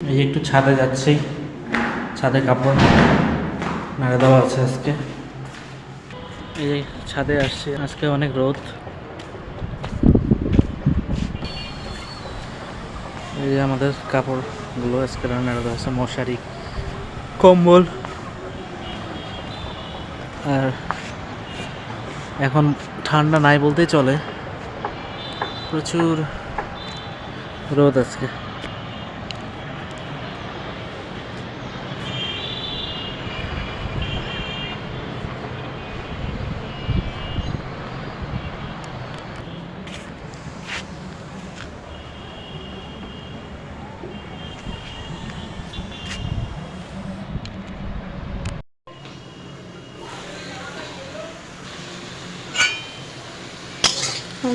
এই যে একটু ছাদে যাচ্ছি। ছাদে কাপড় নাড়ে দেওয়া আছে আজকে। এই যে ছাদে আসছি। আজকে অনেক রোদ। এই যে আমাদের কাপড়গুলো আজকে নাড়ে দেওয়া আছে, মশারি, কম্বল। আর এখন ঠান্ডা নাই বলতেই চলে। প্রচুর রোদ আজকে।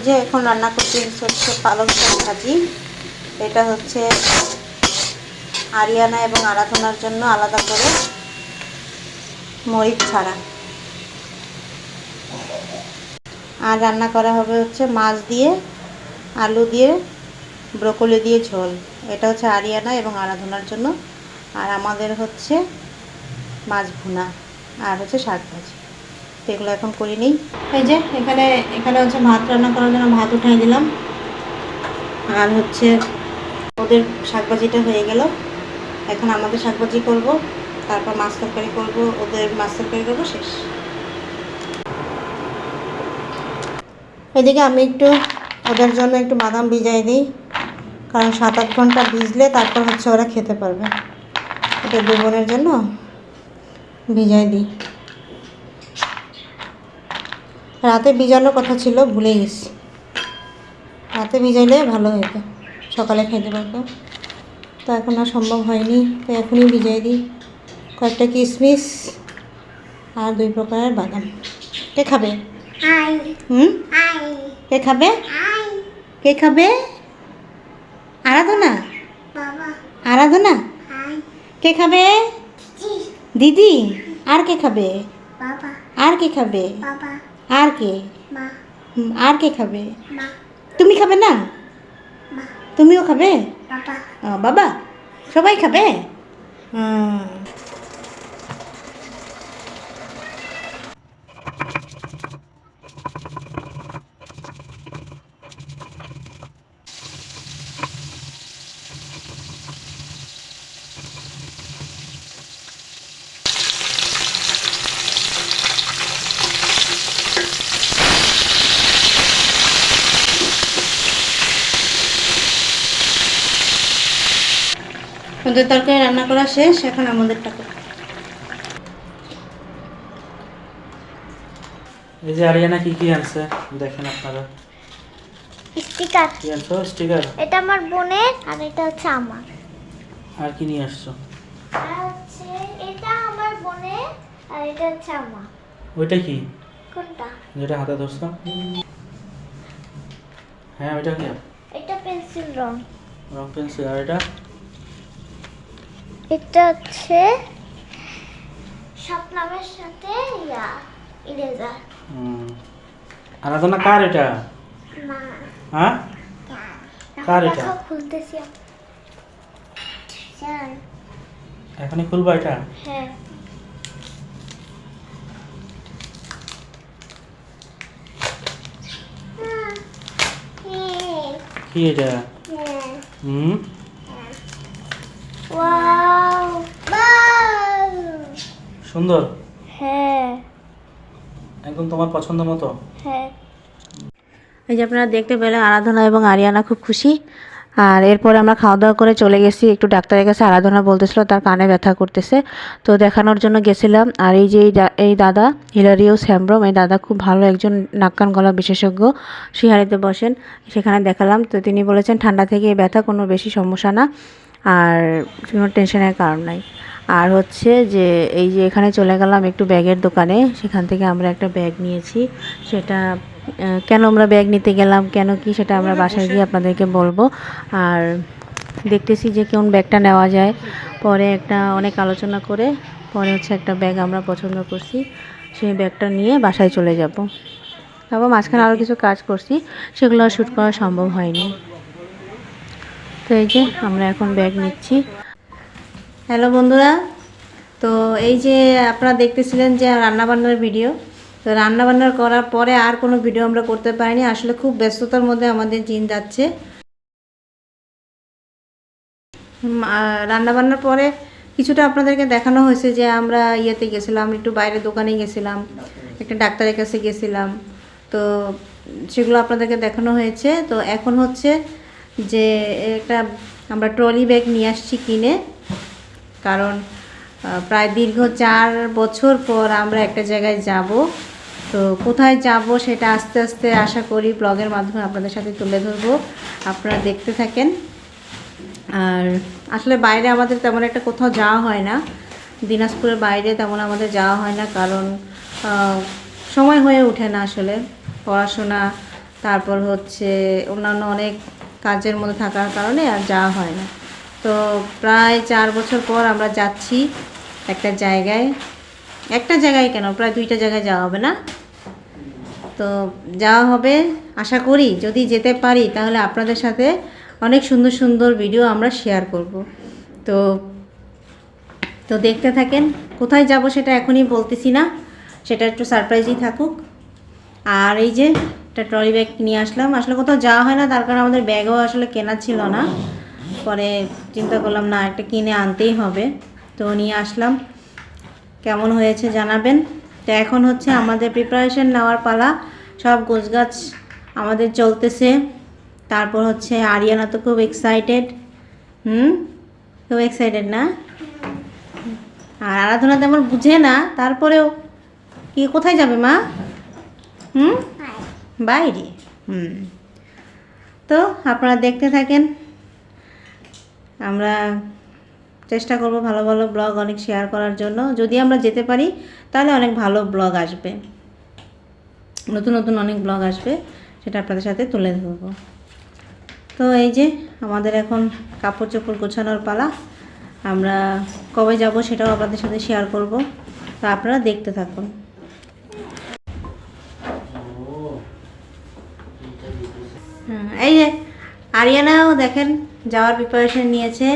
যে এখন রান্না করছি হচ্ছে পালং শাক ভাজি। এটা হচ্ছে আরিয়ানা এবং আরাধনার জন্য আলাদা করে মরিচ ছাড়া। আর রান্না করা হবে হচ্ছে মাছ দিয়ে, আলু দিয়ে, ব্রোকলি দিয়ে ঝোল। এটা হচ্ছে আরিয়ানা এবং আরাধনার জন্য। আর আমাদের হচ্ছে মাছ ভুনা, আর হচ্ছে শাক ভাজি। তো এগুলো এখন করে নিই। এই যে, এখানে এখানে হচ্ছে ভাত রান্না করার জন্য ভাত উঠাই দিলাম। আর হচ্ছে ওদের শাকভাজিটা হয়ে গেল। এখন আমাদের শাকভাজি করব, তারপর মাছ তরকারি করব, ওদের মাছ তরকারি করব, শেষ। এদিকে আমি একটু ওদের জন্য একটু বাদাম ভিজাই দিই, কারণ সাত আট ঘণ্টা ভিজলে তারপর হচ্ছে ওরা খেতে পারবে। এটা দু বোনের জন্য ভিজাই দিই। রাতে ভিজানোর কথা ছিল ভুলে গেছি। রাতে ভিজাইলে ভালো হতো সকালে খেতে পারতো তো এখন আর সম্ভব হয়নি তো এখনই ভিজাই দিই। কয়েকটা কিশমিশ আর দুই প্রকারের বাদাম। কে খাবে? হুম? কে খাবে? কে খাবে? আরাধনা? আরাধনা? কে খাবে? দিদি? আর কে খাবে? আর কে খাবে? আর কে হুম, আর কে খাবে তুমি খাবে না তুমিও খাবে ও, বাবা সবাই খাবে হুম। ওদের তরকারি রান্না করা শেষ এখন আমাদেরটা করো। এই যে আরিয়ানা কি কি আনছে? দেখেন আপনারা। স্টিকার। কি আনছো? স্টিকার? এটা আমার বোনের আর এটা হচ্ছে আমার। আর কি নিয়ে আসছো? হচ্ছে এটা আমার বোনের আর এটা হচ্ছে আমার। ওইটা কি? কোনটা? যেটা হাতে ধরছো? হ্যাঁ ওইটা কি? এটা পেন্সিল রং। রং পেন্সিল। আর এটা? এটা হচ্ছে স্বপ্নামের সাথে ইয়া ইরেজার। আরাধনা কার এটা? না হ্যাঁ? কার এটা? খুলতেছি এখনই খুলবা এটা? হ্যাঁ। কি এটা? হ্যাঁ। হুম? ওয়াও। বাউ সুন্দর? হ্যাঁ। একদম তোমার পছন্দ মতো? হ্যাঁ। এই যে আপনারা দেখতে পেলে আরাধনা এবং আরিয়ানা খুব খুশি। আর এরপরে আমরা খাওয়া দাওয়া করে চলে গেছি। একটু ডাক্তারের কাছে আরাধনা বলতেছিল তার কানে ব্যথা করতেছে। তো দেখানোর জন্য গেছিলাম। আর এই যে এই দা- এই দাদা হিলারিও স্যামব্রম এই দাদা খুব ভালো একজন নাক কান গলা বিশেষজ্ঞ। শিহারিতে বসেন সেখানে দেখালাম। তো তিনি বলেছেন ঠান্ডা থেকে এই ব্যথা কোনো বেশি সমস্যা না। আর কোনো টেনশনের কারণ নাই। আর হচ্ছে যে এই যে এখানে চলে গেলাম একটু ব্যাগের দোকানে সেখান থেকে আমরা একটা ব্যাগ নিয়েছি। সেটা কেন আমরা ব্যাগ নিতে গেলাম কেন কি সেটা আমরা বাসায় গিয়ে আপনাদেরকে বলব। আর দেখতেছি যে কোন ব্যাগটা নেওয়া যায়। পরে একটা অনেক আলোচনা করে পরে হচ্ছে একটা ব্যাগ আমরা পছন্দ করছি সেই ব্যাগটা নিয়ে বাসায় চলে যাব। তারপর মাঝখানে আরও কিছু কাজ করছি সেগুলো আর শ্যুট করা সম্ভব হয়নি। তো এই যে আমরা এখন ব্যাগ নিচ্ছি। হ্যালো বন্ধুরা, তো এই যে আপনারা দেখতেছিলেন যে রান্নাবান্নার ভিডিও, তো রান্নাবান্নার করার পরে আর কোনো ভিডিও আমরা করতে পারিনি, আসলে খুব ব্যস্ততার মধ্যে আমাদের দিন যাচ্ছে। রান্নাবান্নার পরে কিছুটা আপনাদেরকে দেখানো হয়েছে যে আমরা ইয়েতে গেছিলাম, একটু বাইরে দোকানে গেছিলাম, একটা ডাক্তারের কাছে গেছিলাম, তো সেগুলো আপনাদেরকে দেখানো হয়েছে। তো এখন হচ্ছে যে একটা আমরা ট্রলি ব্যাগ নিয়ে আসছি কিনে। কারণ প্রায় দীর্ঘ চার বছর পর আমরা একটা জায়গায় যাব। তো কোথায় যাব সেটা আস্তে আস্তে আশা করি ব্লগের মাধ্যমে আপনাদের সাথে তুলে ধরবো। আপনারা দেখতে থাকেন। আর আসলে বাইরে আমাদের তেমন একটা কোথাও যাওয়া হয় না। দিনাজপুরের বাইরে তেমন আমাদের যাওয়া হয় না কারণ সময় হয়ে ওঠে না আসলে। পড়াশোনা, তারপর হচ্ছে অন্যান্য অনেক কাজের মধ্যে থাকার কারণে আর যাওয়া হয় না। তো প্রায় চার বছর পর আমরা যাচ্ছি একটা জায়গায়। একটা জায়গায় কেন? প্রায় দুইটা জায়গায় যাওয়া হবে না? তো যাওয়া হবে, আশা করি যদি যেতে পারি তাহলে আপনাদের সাথে অনেক সুন্দর সুন্দর ভিডিও আমরা শেয়ার করব। তো তো দেখতে থাকেন, কোথায় যাব সেটা এখনই বলতেছি না। সেটা একটু সারপ্রাইজই থাকুক। আর এই যে একটা ট্রলি ব্যাগ নিয়ে আসলাম, আসলে কোথাও যাওয়া হয় না, তার কারণে আমাদের ব্যাগও আসলে কেনা ছিল না। পরে চিন্তা করলাম না একটা কিনে আনতেই হবে। তো নিয়ে আসলাম। কেমন হয়েছে জানাবেন? তো এখন হচ্ছে আমাদের প্রিপারেশন নেওয়ার পালা। সব গোছগাছ আমাদের চলতেছে। তারপর হচ্ছে আরিয়ানা তো খুব এক্সাইটেড হুম? খুব এক্সাইটেড না? আর আরাধনা তেমন বুঝে না। তারপরেও কি কোথায় যাবে মা? হুম? বাইরে। হুম। তো আপনারা দেখতে থাকেন। আমরা চেষ্টা করব ভালো ভালো ব্লগ অনেক শেয়ার করার জন্য। যদি আমরা যেতে পারি, তাহলে অনেক ভালো ব্লগ আসবে। নতুন নতুন অনেক ব্লগ আসবে, সেটা আপনাদের সাথে তুলে ধরবো। তো এই যে আমাদের এখন কাপড় চোপড় গোছানোর পালা। আমরা কবে যাব সেটাও আপনাদের সাথে শেয়ার করব। তো আপনারা দেখতে থাকুন। আরিয়ানাও দেখেন যাওয়ার প্রিপারেশন নিয়েছে।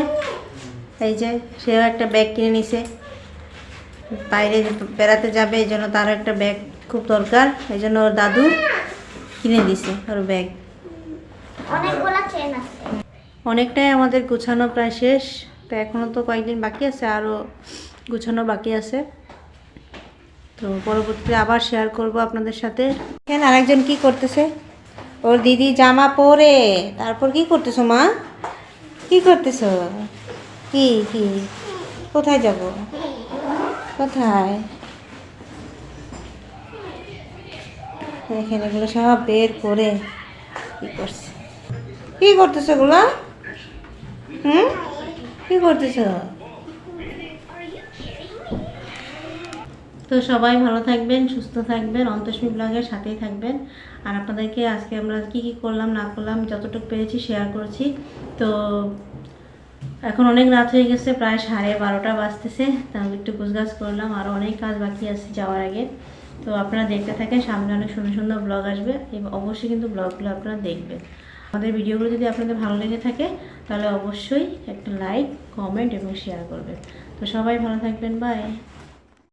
এই যে সেও একটা ব্যাগ কিনে নিছে। বাইরে বেড়াতে যাবে এই জন্য তারও একটা ব্যাগ খুব দরকার। এই জন্য ওর দাদু কিনে দিছে ওর ব্যাগ অনেকটাই আমাদের গুছানো প্রায় শেষ। তো এখনও তো কয়েকদিন বাকি আছে আরও গুছানো বাকি আছে। তো পরবর্তীতে আবার শেয়ার করব আপনাদের সাথে। কেন আরেকজন কি করতেছে? ওর দিদি জামা পরে। তারপর কি করতেছো মা? কি করতেছো? কি কি? কোথায় যাব? কোথায়? এখানে এগুলো সব বের করে কি করছে? কি করতেছো এগুলো? হুম? কি করতেছো? তো সবাই ভালো থাকবেন, সুস্থ থাকবেন অন্তস্মী ব্লগের সাথেই থাকবেন। আর আপনাদেরকে আজকে আমরা কি কি করলাম, না করলাম, যতটুকু পেরেছি শেয়ার করছি। তো এখন অনেক রাত হয়ে গেছে, প্রায় সাড়ে বারোটা বাজতেছে। তা আমি একটু গুছগাছ করলাম আরও অনেক কাজ বাকি আছে যাওয়ার আগে। তো আপনারা দেখতে থাকেন, সামনে অনেক সুন্দর সুন্দর ব্লগ আসবে। এবং, অবশ্যই কিন্তু ব্লগগুলো আপনারা দেখবেন। আমাদের ভিডিওগুলো যদি আপনাদের ভালো লেগে থাকে, তাহলে অবশ্যই একটা লাইক কমেন্ট এবং শেয়ার করবেন। তো সবাই ভালো থাকবেন বাই